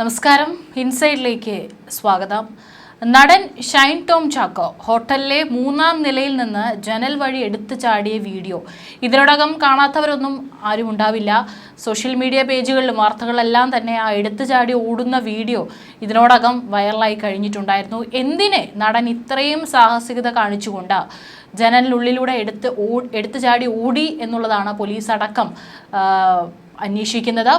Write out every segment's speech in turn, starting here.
നമസ്കാരം. ഇൻസൈഡിലേക്ക് സ്വാഗതം. നടൻ ഷൈൻ ടോം ചാക്കോ ഹോട്ടലിലെ മൂന്നാം നിലയിൽ നിന്ന് ജനൽ വഴി എടുത്തു ചാടിയ വീഡിയോ. ഇതിനോടകം കാണാത്തവരൊന്നും ആരും ഉണ്ടാവില്ല. സോഷ്യൽ മീഡിയ പേജുകളിലും വാർത്തകളെല്ലാം തന്നെ ആ എടുത്തു ചാടി ഓടുന്ന വീഡിയോ ഇതിനോടകം വൈറലായി കഴിഞ്ഞിട്ടുണ്ടായിരുന്നു. എന്തിനെ നടൻ ഇത്രയും സാഹസികത കാണിച്ചുകൊണ്ട് ജനലിനുള്ളിലൂടെ എടുത്ത് ഓ എടുത്തു ചാടി ഓടി എന്നുള്ളതാണ് പോലീസ് അടക്കം അന്വേഷിക്കുന്നത്.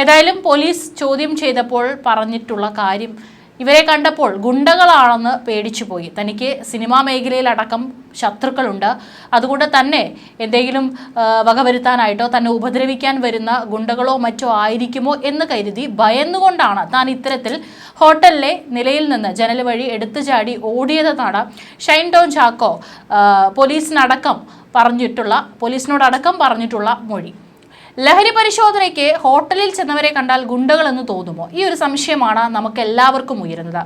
ഏതായാലും പോലീസ് ചോദ്യം ചെയ്തപ്പോൾ പറഞ്ഞിട്ടുള്ള കാര്യം ഇവരെ കണ്ടപ്പോൾ ഗുണ്ടകളാണെന്ന് പേടിച്ചുപോയി. തനിക്ക് സിനിമാ മേഖലയിലടക്കം ശത്രുക്കളുണ്ട്. അതുകൊണ്ട് തന്നെ എന്തെങ്കിലും വകവരുത്താനായിട്ടോ തന്നെ ഉപദ്രവിക്കാൻ വരുന്ന ഗുണ്ടകളോ മറ്റോ ആയിരിക്കുമോ എന്ന് കരുതി ഭയന്നുകൊണ്ടാണ് താൻ ഇത്തരത്തിൽ ഹോട്ടലിലെ നിലയിൽ നിന്ന് ജനൽ വഴി എടുത്തു ചാടി ഓടിയതെന്നാണ് ഷൈൻ ടോൺ ചാക്കോ പോലീസിനടക്കം പറഞ്ഞിട്ടുള്ള പോലീസിനോടടക്കം പറഞ്ഞിട്ടുള്ള മൊഴി. ലഹരി പരിശോധനയ്ക്ക് ഹോട്ടലിൽ ചെന്നവരെ കണ്ടാൽ ഗുണ്ടകളെന്ന് തോന്നുമോ? ഈ ഒരു സംശയമാണ് നമുക്ക് എല്ലാവർക്കും ഉയരുന്നത്.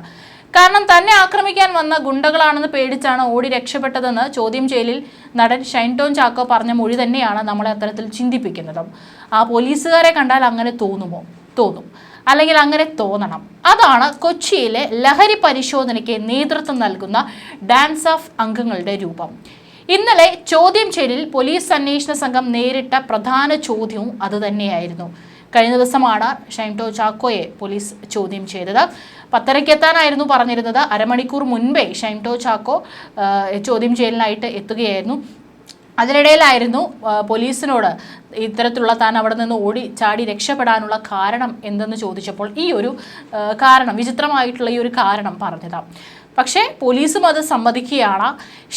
കാരണം തന്നെ ആക്രമിക്കാൻ വന്ന ഗുണ്ടകളാണെന്ന് പേടിച്ചാണ് ഓടി രക്ഷപ്പെട്ടതെന്ന് ചോദ്യം ചെയ്യലിൽ നടൻ ഷൈൻ ടോൺ ചാക്കോ പറഞ്ഞ മൊഴി തന്നെയാണ് നമ്മളെ അത്തരത്തിൽ ചിന്തിപ്പിക്കുന്നതും. ആ പോലീസുകാരെ കണ്ടാൽ അങ്ങനെ തോന്നുമോ? തോന്നും. അല്ലെങ്കിൽ അങ്ങനെ തോന്നണം. അതാണ് കൊച്ചിയിലെ ലഹരി പരിശോധനയ്ക്ക് നേതൃത്വം നൽകുന്ന ഡാൻസ് ഓഫ് അംഗങ്ങളുടെ രൂപം. ഇന്നലെ ചോദ്യം ചെയ്യലിൽ പോലീസ് അന്വേഷണ സംഘം നേരിട്ട പ്രധാന ചോദ്യവും അതുതന്നെയായിരുന്നു കഴിഞ്ഞ ദിവസമാണ് ഷൈംടോ ചാക്കോയെ പോലീസ് ചോദ്യം ചെയ്തത്. പത്തരയ്ക്കെത്താനായിരുന്നു പറഞ്ഞിരുന്നത്. അരമണിക്കൂർ മുൻപേ ഷൈംടോ ചാക്കോ ചോദ്യം ചെയ്യലിനായിട്ട് എത്തുകയായിരുന്നു. അതിനിടയിലായിരുന്നു പോലീസിനോട് ഇത്തരത്തിലുള്ള താൻ അവിടെ നിന്ന് ഓടി ചാടി രക്ഷപ്പെടാനുള്ള കാരണം എന്തെന്ന് ചോദിച്ചപ്പോൾ ഈ ഒരു കാരണം വിചിത്രമായിട്ടുള്ള ഈ ഒരു കാരണം പറഞ്ഞതാണ് പക്ഷേ പോലീസും അത് സമ്മതിക്കുകയാണ്.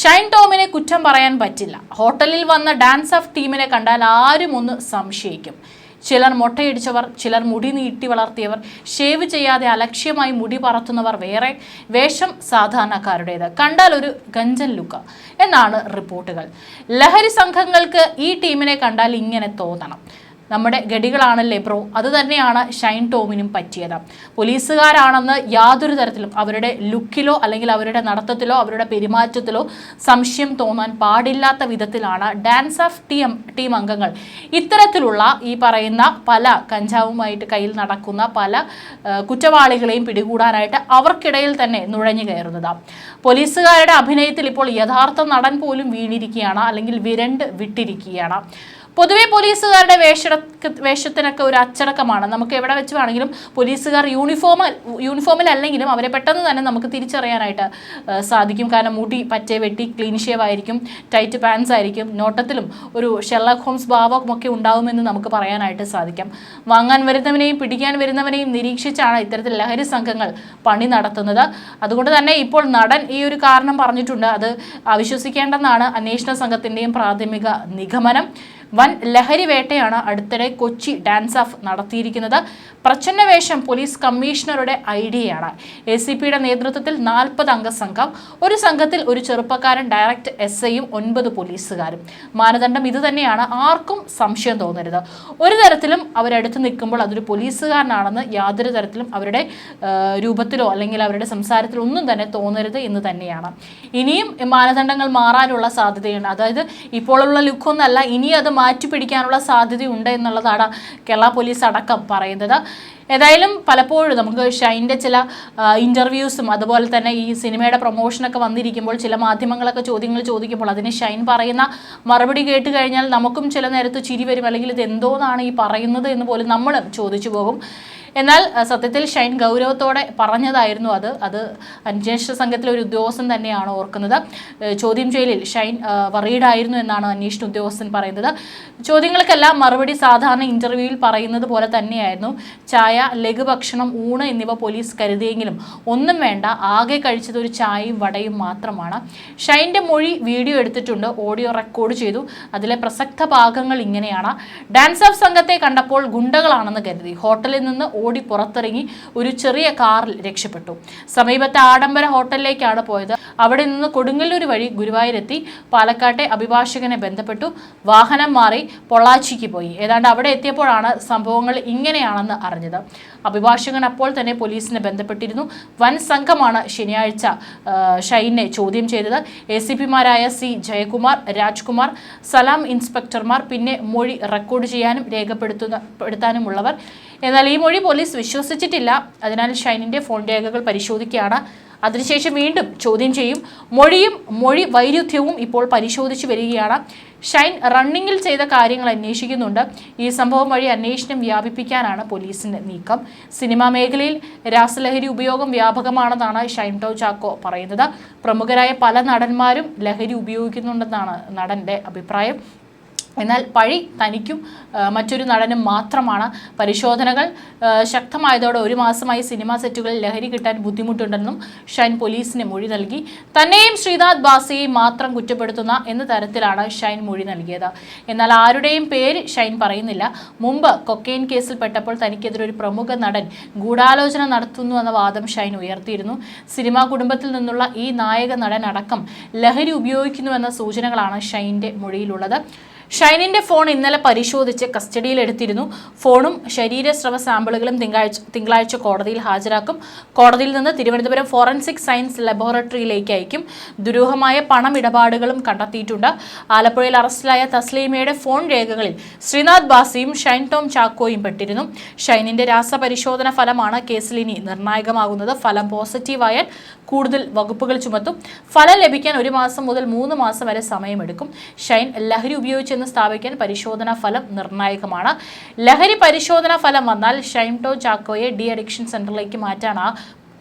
ഷൈൻ ടോമിനെ കുറ്റം പറയാൻ പറ്റില്ല. ഹോട്ടലിൽ വന്ന ഡാൻസ് ഓഫ് ടീമിനെ കണ്ടാൽ ആരും ഒന്ന് സംശയിക്കും. ചിലർ മുട്ടയിടിച്ചവർ ചിലർ മുടി നീട്ടി വളർത്തിയവർ ഷേവ് ചെയ്യാതെ അലക്ഷ്യമായി മുടി പറത്തുന്നവർ വേറെ വേഷം സാധാരണക്കാരുടേത്. കണ്ടാൽ ഒരു ഗഞ്ചൻ ലുക്ക് എന്നാണ് റിപ്പോർട്ടുകൾ. ലഹരി സംഘങ്ങൾക്ക് ഈ ടീമിനെ കണ്ടാൽ ഇങ്ങനെ തോന്നണം. നമ്മുടെ ഗഡികളാണല്ലേ പ്രോ അത് തന്നെയാണ് ഷൈൻ ടോമിനും പറ്റിയത്. പോലീസുകാരാണെന്ന് യാതൊരു തരത്തിലും അവരുടെ ലുക്കിലോ അല്ലെങ്കിൽ അവരുടെ നടത്തത്തിലോ അവരുടെ പെരുമാറ്റത്തിലോ സംശയം തോന്നാൻ പാടില്ലാത്ത വിധത്തിലാണ് ഡാൻസ് ഓഫ് ടീം ടീം അംഗങ്ങൾ. ഇത്തരത്തിലുള്ള ഈ പറയുന്ന പല കഞ്ചാവുമായിട്ട് കയ്യിൽ നടക്കുന്ന പല കുറ്റവാളികളെയും പിടികൂടാനായിട്ട് അവർക്കിടയിൽ തന്നെ നുഴഞ്ഞു കയറുന്നത്. പോലീസുകാരുടെ അഭിനയത്തിൽ ഇപ്പോൾ യഥാർത്ഥ നടൻ പോലും വീണിരിക്കുകയാണ് അല്ലെങ്കിൽ വിരണ്ട് വിട്ടിരിക്കുകയാണ്. പൊതുവെ പോലീസുകാരുടെ വേഷ വേഷത്തിനൊക്കെ ഒരു അച്ചടക്കമാണ്. നമുക്ക് എവിടെ വെച്ച് വേണമെങ്കിലും പോലീസുകാർ യൂണിഫോം അല്ലെങ്കിലും അവരെ പെട്ടെന്ന് തന്നെ നമുക്ക് തിരിച്ചറിയാനായിട്ട് സാധിക്കും. കാരണം മുടി പറ്റേ വെട്ടി ക്ലീൻ ഷേവ് ആയിരിക്കും ടൈറ്റ് പാൻസ് ആയിരിക്കും നോട്ടത്തിലും ഒരു ഷെർലക് ഹോംസ് ഭാവം ഒക്കെ ഉണ്ടാവുമെന്ന് നമുക്ക് പറയാനായിട്ട് സാധിക്കാം. വാങ്ങാൻ വരുന്നവനെയും പിടിക്കാൻ വരുന്നവനെയും നിരീക്ഷിച്ചാണ് ഇത്തരത്തിൽ ലഹരി സംഘങ്ങൾ പണി നടത്തുന്നത്. അതുകൊണ്ട് തന്നെ ഇപ്പോൾ നടൻ ഈ ഒരു കാരണം പറഞ്ഞിട്ടുണ്ട്. അത് അവിശ്വസിക്കേണ്ടെന്നാണ് അന്വേഷണ സംഘത്തിന്റെയും പ്രാഥമിക നിഗമനം. വൻ ലഹരി വേട്ടയാണ് അടുത്തിടെ കൊച്ചി ഡാൻസ് ഓഫ് നടത്തിയിരിക്കുന്നത്. പ്രച്ഛന്ന വേഷം പോലീസ് കമ്മീഷണറുടെ ഐഡിയയാണ് എ സി പിയുടെ നേതൃത്വത്തിൽ നാൽപ്പത് അംഗ സംഘം ഒരു സംഘത്തിൽ ഒരു ചെറുപ്പക്കാരൻ ഡയറക്ട് എസ് ഐയും ഒൻപത് പോലീസുകാരും. മാനദണ്ഡം ഇതുതന്നെയാണ് ആർക്കും സംശയം തോന്നരുത്. ഒരു തരത്തിലും അവരടുത്ത് നിൽക്കുമ്പോൾ അതൊരു പോലീസുകാരനാണെന്ന് യാതൊരു തരത്തിലും അവരുടെ രൂപത്തിലോ അല്ലെങ്കിൽ അവരുടെ സംസാരത്തിലോ ഒന്നും തന്നെ തോന്നരുത് എന്ന് തന്നെയാണ്. ഇനിയും മാനദണ്ഡങ്ങൾ മാറാനുള്ള സാധ്യതയുണ്ട്. അതായത് ഇപ്പോഴുള്ള ലുക്കൊന്നല്ല ഇനി അത് മാറ്റി പിടിക്കാനുള്ള സാധ്യതയുണ്ട് എന്നുള്ളതാണ് കേരള പോലീസ് അടക്കം പറയുന്നത്. ഏതായാലും പലപ്പോഴും നമുക്ക് ഷൈന്റെ ചില ഇന്റർവ്യൂസും അതുപോലെ തന്നെ ഈ സിനിമയുടെ പ്രൊമോഷനൊക്കെ വന്നിരിക്കുമ്പോൾ ചില മാധ്യമങ്ങളൊക്കെ ചോദ്യങ്ങൾ ചോദിക്കുമ്പോൾ അതിന് ഷൈൻ പറയുന്ന മറുപടി കേട്ട് കഴിഞ്ഞാൽ നമുക്കും ചില നേരത്ത് ചിരി വരും. അല്ലെങ്കിൽ ഇത് എന്തോന്നാണ് ഈ പറയുന്നത് എന്ന് പോലും നമ്മൾ ചോദിച്ചു പോകും. എന്നാൽ സത്യത്തിൽ ഷൈൻ ഗൗരവത്തോടെ പറഞ്ഞതായിരുന്നു അത്. അത് അന്വേഷണ സംഘത്തിലെ ഒരു ഉദ്യോഗസ്ഥൻ തന്നെയാണ് ഓർക്കുന്നത്. ചോദ്യം ചെയ്യലിൽ ഷൈൻ വറീഡായിരുന്നു എന്നാണ് അന്വേഷണ ഉദ്യോഗസ്ഥൻ പറയുന്നത്. ചോദ്യങ്ങൾക്കെല്ലാം മറുപടി സാധാരണ ഇന്റർവ്യൂവിൽ പറയുന്നത് പോലെ തന്നെയായിരുന്നു. ചായ ലഘുഭക്ഷണം ഊണ് എന്നിവ പോലീസ് കരുതിയെങ്കിലും ഒന്നും വേണ്ട ആകെ കഴിച്ചത് ഒരു ചായയും വടയും മാത്രമാണ്. ഷൈന്റെ മൊഴി വീഡിയോ എടുത്തിട്ടുണ്ട് ഓഡിയോ റെക്കോർഡ് ചെയ്തു. അതിലെ പ്രസക്ത ഭാഗങ്ങൾ ഇങ്ങനെയാണ്. ഡാൻസ് ഓഫ് സംഘത്തെ കണ്ടപ്പോൾ ഗുണ്ടകളാണെന്ന് കരുതി. ഹോട്ടലിൽ നിന്ന് ഓടി പുറത്തിറങ്ങി ഒരു ചെറിയ കാറിൽ രക്ഷപ്പെട്ടു. സമീപത്തെ ആഡംബര ഹോട്ടലിലേക്കാണ് പോയത്. അവിടെ നിന്ന് കൊടുങ്ങല്ലൂർ വഴി ഗുരുവായൂരെത്തി പാലക്കാട്ടെ അഭിഭാഷകനെ ബന്ധപ്പെട്ടു. വാഹനം മാറി പൊള്ളാച്ചിക്ക് പോയി. ഏതാണ്ട് അവിടെ എത്തിയപ്പോഴാണ് സംഭവങ്ങൾ ഇങ്ങനെയാണെന്ന് അറിഞ്ഞത്. അഭിഭാഷകൻ അപ്പോൾ തന്നെ പോലീസിനെ ബന്ധപ്പെട്ടിരുന്നു. വൻ സംഘമാണ് ശനിയാഴ്ച ഷൈനെ ചോദ്യം ചെയ്തത്. എ സി പിമാരായ സി ജയകുമാർ രാജ്കുമാർ സലാം ഇൻസ്പെക്ടർമാർ പിന്നെ മൊഴി റെക്കോർഡ് ചെയ്യാനും രേഖപ്പെടുത്തുന്ന എന്നാൽ ഈ മൊഴി പോലീസ് വിശ്വസിച്ചിട്ടില്ല. അതിനാൽ ഷൈനിന്റെ ഫോൺ രേഖകൾ പരിശോധിക്കുകയാണ്. അതിനുശേഷം വീണ്ടും ചോദ്യം ചെയ്യും. മൊഴിയും മൊഴി വൈരുദ്ധ്യവും ഇപ്പോൾ പരിശോധിച്ചു വരികയാണ്. ഷൈൻ റണ്ണിങ്ങിൽ ചെയ്ത കാര്യങ്ങൾ അന്വേഷിക്കുന്നുണ്ട്. ഈ സംഭവം വഴി അന്വേഷണം വ്യാപിപ്പിക്കാനാണ് പോലീസിന്റെ നീക്കം. സിനിമാ മേഖലയിൽ രാസലഹരി ഉപയോഗം വ്യാപകമാണെന്നാണ് ഷൈൻ ടോ ചാക്കോ പറയുന്നത്. പ്രമുഖരായ പല നടന്മാരും ലഹരി ഉപയോഗിക്കുന്നുണ്ടെന്നാണ് നടന്റെ അഭിപ്രായം. എന്നാൽ പഴി തനിക്കും മറ്റൊരു നടനും മാത്രമാണ് പരിശോധനകൾ. ശക്തമായതോടെ ഒരു മാസമായി സിനിമാ സെറ്റുകളിൽ ലഹരി കിട്ടാൻ ബുദ്ധിമുട്ടുണ്ടെന്നും ഷൈൻ പോലീസിന് മൊഴി നൽകി. തന്നെയും ശ്രീനാഥ് ബാസിയെയും മാത്രം കുറ്റപ്പെടുത്തുന്ന എന്ന തരത്തിലാണ് ഷൈൻ മൊഴി നൽകിയത്. എന്നാൽ ആരുടെയും പേര് ഷൈൻ പറയുന്നില്ല. മുമ്പ് കൊക്കെയിൻ കേസിൽ പെട്ടപ്പോൾ തനിക്കെതിരെ ഒരു പ്രമുഖ നടൻ ഗൂഢാലോചന നടത്തുന്നു എന്ന വാദം ഷൈൻ ഉയർത്തിയിരുന്നു. സിനിമാ കുടുംബത്തിൽ നിന്നുള്ള ഈ നായക നടൻ അടക്കം ലഹരി ഉപയോഗിക്കുന്നുവെന്ന സൂചനകളാണ് ഷൈന്റെ മൊഴിയിലുള്ളത്. ഷൈനിന്റെ ഫോൺ ഇന്നലെ പരിശോധിച്ച് കസ്റ്റഡിയിൽ എടുത്തിരുന്നു. ഫോണും ശരീരസ്രവ സാമ്പിളുകളും തിങ്കളാഴ്ച തിങ്കളാഴ്ച കോടതിയിൽ ഹാജരാക്കും. കോടതിയിൽ നിന്ന് തിരുവനന്തപുരം ഫോറൻസിക് സയൻസ് ലബോറട്ടറിയിലേക്ക് അയക്കും. ദുരൂഹമായ പണമിടപാടുകളും കണ്ടെത്തിയിട്ടുണ്ട്. ആലപ്പുഴയിൽ അറസ്റ്റിലായ തസ്ലീമയുടെ ഫോൺ രേഖകളിൽ ശ്രീനാഥ് ബാസിയും ഷൈൻ ടോം ചാക്കോയും പെട്ടിരുന്നു. ഷൈനിന്റെ രാസപരിശോധന ഫലമാണ് കേസിൽ ഇനി നിർണായകമാകുന്നത്. ഫലം പോസിറ്റീവായാൽ കൂടുതൽ വകുപ്പുകൾ ചുമത്തും. ഫലം ലഭിക്കാൻ ഒരു മാസം മുതൽ മൂന്ന് മാസം വരെ സമയമെടുക്കും. ഷൈൻ ലഹരി ഉപയോഗിച്ചെന്ന് സ്ഥാപിക്കാൻ പരിശോധനാ ഫലം നിർണായകമാണ്. ലഹരി പരിശോധനാ ഫലം വന്നാൽ ഷൈംടോ ചാക്കോയെ ഡി അഡിക്ഷൻ സെന്ററിലേക്ക് മാറ്റാനാ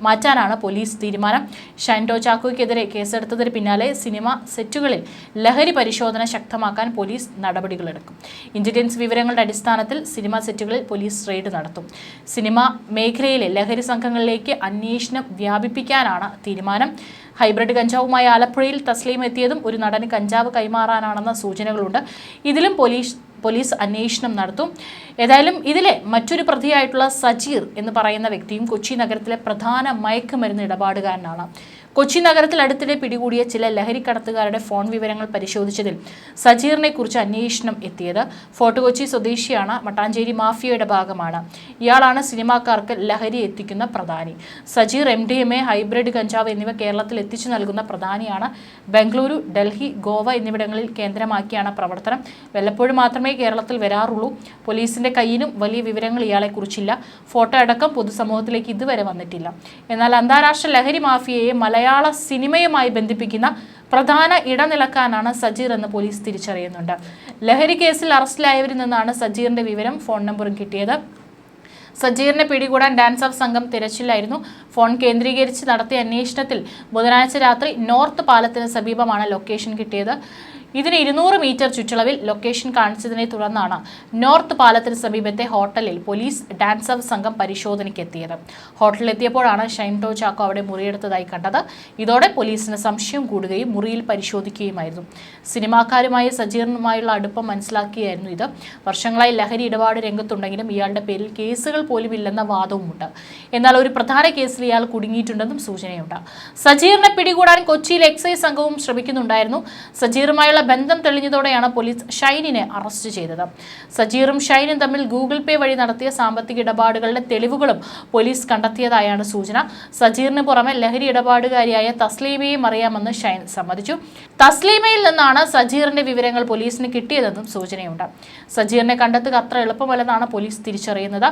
മാറ്റാനാണ് പോലീസ് തീരുമാനം. ഷൈൻടോ ചാക്കോയ്ക്കെതിരെ കേസെടുത്തതിന് പിന്നാലെ സിനിമ സെറ്റുകളിൽ ലഹരി പരിശോധന ശക്തമാക്കാൻ പോലീസ് നടപടികളെടുക്കും. ഇന്റലിജൻസ് വിവരങ്ങളുടെ അടിസ്ഥാനത്തിൽ സിനിമ സെറ്റുകളിൽ പോലീസ് റെയ്ഡ് നടത്തും. സിനിമ മേഖലയിലെ ലഹരി സംഘങ്ങളിലേക്ക് അന്വേഷണം വ്യാപിപ്പിക്കാനാണ് തീരുമാനം. ഹൈബ്രിഡ് കഞ്ചാവുമായി ആലപ്പുഴയിൽ തസ്ലീം എത്തിയതും ഒരു നടന് കഞ്ചാവ് കൈമാറാനാണെന്ന സൂചനകളുണ്ട്. ഇതിലും പോലീസ് പോലീസ് അന്വേഷണം നടത്തും. ഏതായാലും ഇതിലെ മറ്റൊരു പ്രതിയായിട്ടുള്ള സജീർ എന്ന് പറയുന്ന വ്യക്തിയും കൊച്ചി നഗരത്തിലെ പ്രധാന മയക്കുമരുന്ന് ഇടപാടുകാരനാണ്. കൊച്ചി നഗരത്തിൽ അടുത്തിടെ പിടികൂടിയ ചില ലഹരിക്കടത്തുകാരുടെ ഫോൺ വിവരങ്ങൾ പരിശോധിച്ചതിൽ സജീറിനെ കുറിച്ച് അന്വേഷണം എത്തിയത് ഫോർട്ട് കൊച്ചി സ്വദേശിയാണ്. മട്ടാഞ്ചേരി മാഫിയയുടെ ഭാഗമാണ്. ഇയാളാണ് സിനിമാക്കാർക്ക് ലഹരി എത്തിക്കുന്ന പ്രധാനി. Sajeer M D M A hybrid കഞ്ചാവ് എന്നിവ കേരളത്തിൽ എത്തിച്ചു നൽകുന്ന പ്രധാനിയാണ്. ബംഗളൂരു ഡൽഹി ഗോവ എന്നിവിടങ്ങളിൽ കേന്ദ്രമാക്കിയാണ് പ്രവർത്തനം. വല്ലപ്പോഴും മാത്രമേ കേരളത്തിൽ വരാറുള്ളൂ. പോലീസിന്റെ കയ്യിലും വലിയ വിവരങ്ങൾ ഇയാളെക്കുറിച്ചില്ല. ഫോട്ടോ അടക്കം പൊതുസമൂഹത്തിലേക്ക് ഇതുവരെ വന്നിട്ടില്ല. എന്നാൽ അന്താരാഷ്ട്ര ലഹരി മാഫിയയെ മലയാള സിനിമയുമായി ബന്ധിപ്പിക്കുന്ന പ്രധാന ഇടനിലക്കാനാണ് സജീർ എന്ന് പോലീസ് തിരിച്ചറിയുന്നുണ്ട്. ലഹരി കേസിൽ അറസ്റ്റിലായവരിൽ നിന്നാണ് സജീറിന്റെ വിവരം ഫോൺ നമ്പറും കിട്ടിയത്. സജീറിനെ പിടികൂടാൻ ഡാൻസ് ഓഫ് സംഘം തിരച്ചിലായിരുന്നു. ഫോൺ കേന്ദ്രീകരിച്ച് നടത്തിയ അന്വേഷണത്തിൽ ബുധനാഴ്ച രാത്രി നോർത്ത് പാലത്തിന് സമീപമാണ് ലൊക്കേഷൻ കിട്ടിയത്. ഇതിന് ഇരുന്നൂറ് മീറ്റർ ചുറ്റളവിൽ ലൊക്കേഷൻ കാണിച്ചതിനെ തുടർന്നാണ് നോർത്ത് പാലത്തിന് സമീപത്തെ ഹോട്ടലിൽ പോലീസ് ഡാൻസർ സംഘം പരിശോധനയ്ക്ക് എത്തിയത് ഹോട്ടലിൽ എത്തിയപ്പോഴാണ് ഷൈൻടോ ചാക്കോ അവിടെ മുറിയെടുത്തതായി കണ്ടത്. ഇതോടെ പോലീസിന് സംശയം കൂടുകയും മുറിയിൽ പരിശോധിക്കുകയുമായിരുന്നു. സിനിമാക്കാരുമായി സജീറിനുമായുള്ള അടുപ്പം മനസ്സിലാക്കിയായിരുന്നു ഇത്. വർഷങ്ങളായി ലഹരി ഇടപാട് രംഗത്തുണ്ടെങ്കിലും ഇയാളുടെ പേരിൽ കേസുകൾ പോലും ഇല്ലെന്ന വാദവുമുണ്ട്. എന്നാൽ ഒരു പ്രധാന കേസിൽ ഇയാൾ കുടുങ്ങിയിട്ടുണ്ടെന്നും സൂചനയുണ്ട്. സജീറിനെ പിടികൂടാൻ കൊച്ചിയിൽ എക്സൈസ് സംഘവും ശ്രമിക്കുന്നുണ്ടായിരുന്നു. സജീറുമായുള്ള ബന്ധം തെളിഞ്ഞതോടെയാണ് പോലീസ് ഷൈനിനെ അറസ്റ്റ് ചെയ്തത്. സജീറും ഷൈനും തമ്മിൽ ഗൂഗിൾ പേ വഴി നടത്തിയ സാമ്പത്തിക ഇടപാടുകളുടെ തെളിവുകളും പോലീസ് കണ്ടെത്തിയതായാണ് സൂചന. സജീറിന് പുറമെ ലഹരി ഇടപാടുകാരിയായ തസ്ലീമയെയും അറിയാമെന്ന് ഷൈൻ സമ്മതിച്ചു. തസ്ലീമയിൽ നിന്നാണ് സജീറിന്റെ വിവരങ്ങൾ പോലീസിന് കിട്ടിയതെന്നും സൂചനയുണ്ട്. സജീറിനെ കണ്ടെത്തുക അത്ര എളുപ്പമല്ലെന്നാണ് പോലീസ് തിരിച്ചറിയുന്നത്.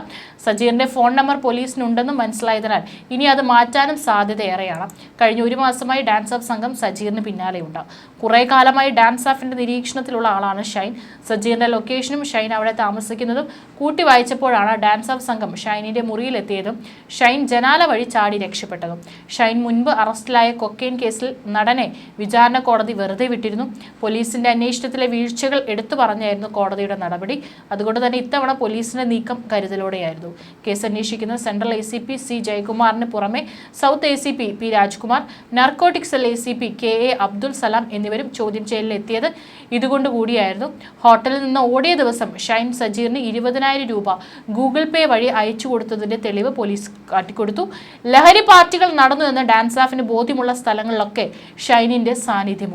സജീറിന്റെ ഫോൺ നമ്പർ പോലീസിനുണ്ടെന്നും മനസ്സിലായതിനാൽ ഇനി അത് മാറ്റാനും സാധ്യതയേറെയാണ്. കഴിഞ്ഞ ഒരു മാസമായി ഡാൻസ് ഓഫ് സംഘം സജീറിന് പിന്നാലെയുണ്ട്. കുറേ കാലമായി ഡാൻസ് ഓഫിന്റെ നിരീക്ഷണത്തിലുള്ള ആളാണ് ഷൈൻ. സജീറിന്റെ ലൊക്കേഷനും ഷൈൻ അവിടെ താമസിക്കുന്നതും കൂട്ടി വായിച്ചപ്പോഴാണ് ഡാൻസ് ഓഫ് സംഘം ഷൈനിന്റെ മുറിയിലെത്തിയതും ഷൈൻ ജനാല വഴി ചാടി രക്ഷപ്പെട്ടതും. ഷൈൻ മുൻപ് അറസ്റ്റിലായ കൊക്കെയിൻ കേസിൽ നടനെ വിചാരണ കോടതി വെറുതെ വിട്ടിരുന്നു. പോലീസിന്റെ അന്വേഷണത്തിലെ വീഴ്ചകൾ എടുത്തു പറഞ്ഞായിരുന്നു കോടതിയുടെ നടപടി. അതുകൊണ്ട് തന്നെ ഇത്തവണ പോലീസിന്റെ നീക്കം കരുതലോടെയായിരുന്നു. കേസ് അന്വേഷിക്കുന്ന central A C P C ജയകുമാറിന് പുറമെ south A C P P Rajkumar narcotics cell A C P K A Abdul Salam എന്നിവരും ചോദ്യം ചെയ്യലിലെത്തിയത് ഇതുകൊണ്ടുകൂടിയായിരുന്നു ഇതുകൊണ്ട് കൂടിയായിരുന്നു. ഹോട്ടലിൽ നിന്ന് ഓടിയ ദിവസം ഷൈൻ സജീറിന് ഇരുപതിനായിരം രൂപ ഗൂഗിൾ പേ വഴി അയച്ചു കൊടുത്തതിന്റെ തെളിവ് പോലീസ് കാട്ടിക്കൊടുത്തു. ലഹരി പാർട്ടികൾ നടന്നു എന്ന് ഡാൻസ് ആഫിന് ബോധ്യമുള്ള സ്ഥലങ്ങളിലൊക്കെ ഷൈനിന്റെ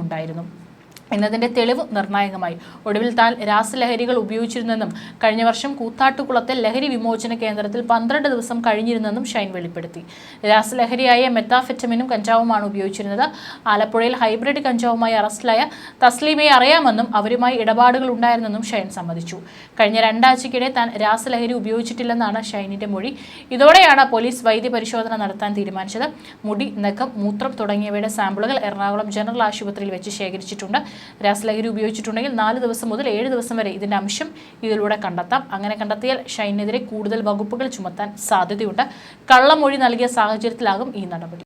സാന്നിധ്യമുണ്ടായിരുന്നു എന്നതിന്റെ തെളിവ് നിർണായകമായി. ഒടുവിൽ താൻ രാസലഹരികൾ ഉപയോഗിച്ചിരുന്നെന്നും കഴിഞ്ഞ വർഷം കൂത്താട്ടുകുളത്തെ ലഹരി വിമോചന കേന്ദ്രത്തിൽ പന്ത്രണ്ട് ദിവസം കഴിഞ്ഞിരുന്നെന്നും ഷൈൻ വെളിപ്പെടുത്തി. രാസലഹരിയായ മെത്താഫെറ്റമിനും കഞ്ചാവുമാണ് ഉപയോഗിച്ചിരുന്നത്. ആലപ്പുഴയിൽ ഹൈബ്രിഡ് കഞ്ചാവുമായി അറസ്റ്റിലായ തസ്ലീമയെ അറിയാമെന്നും അവരുമായി ഇടപാടുകൾ ഉണ്ടായിരുന്നെന്നും ഷൈൻ സമ്മതിച്ചു. കഴിഞ്ഞ രണ്ടാഴ്ചയ്ക്കിടെ താൻ രാസലഹരി ഉപയോഗിച്ചിട്ടില്ലെന്നാണ് ഷൈനിന്റെ മൊഴി. ഇതോടെയാണ് പോലീസ് വൈദ്യ പരിശോധന നടത്താൻ തീരുമാനിച്ചത്. മുടി നഖം മൂത്രം തുടങ്ങിയവയുടെ സാമ്പിളുകൾ എറണാകുളം ജനറൽ ആശുപത്രിയിൽ വെച്ച് ശേഖരിച്ചിട്ടുണ്ട്. രാസലഹരി ഉപയോഗിച്ചിട്ടുണ്ടെങ്കിൽ നാല് ദിവസം മുതൽ ഏഴ് ദിവസം വരെ ഇതിന്റെ അംശം ഇതിലൂടെ കണ്ടെത്താം. അങ്ങനെ കണ്ടെത്തിയാൽ ഷൈനെതിരെ കൂടുതൽ വകുപ്പുകൾ ചുമത്താൻ സാധ്യതയുണ്ട്. കള്ളമൊഴി നൽകിയ സാഹചര്യത്തിലാകും ഈ നടപടി.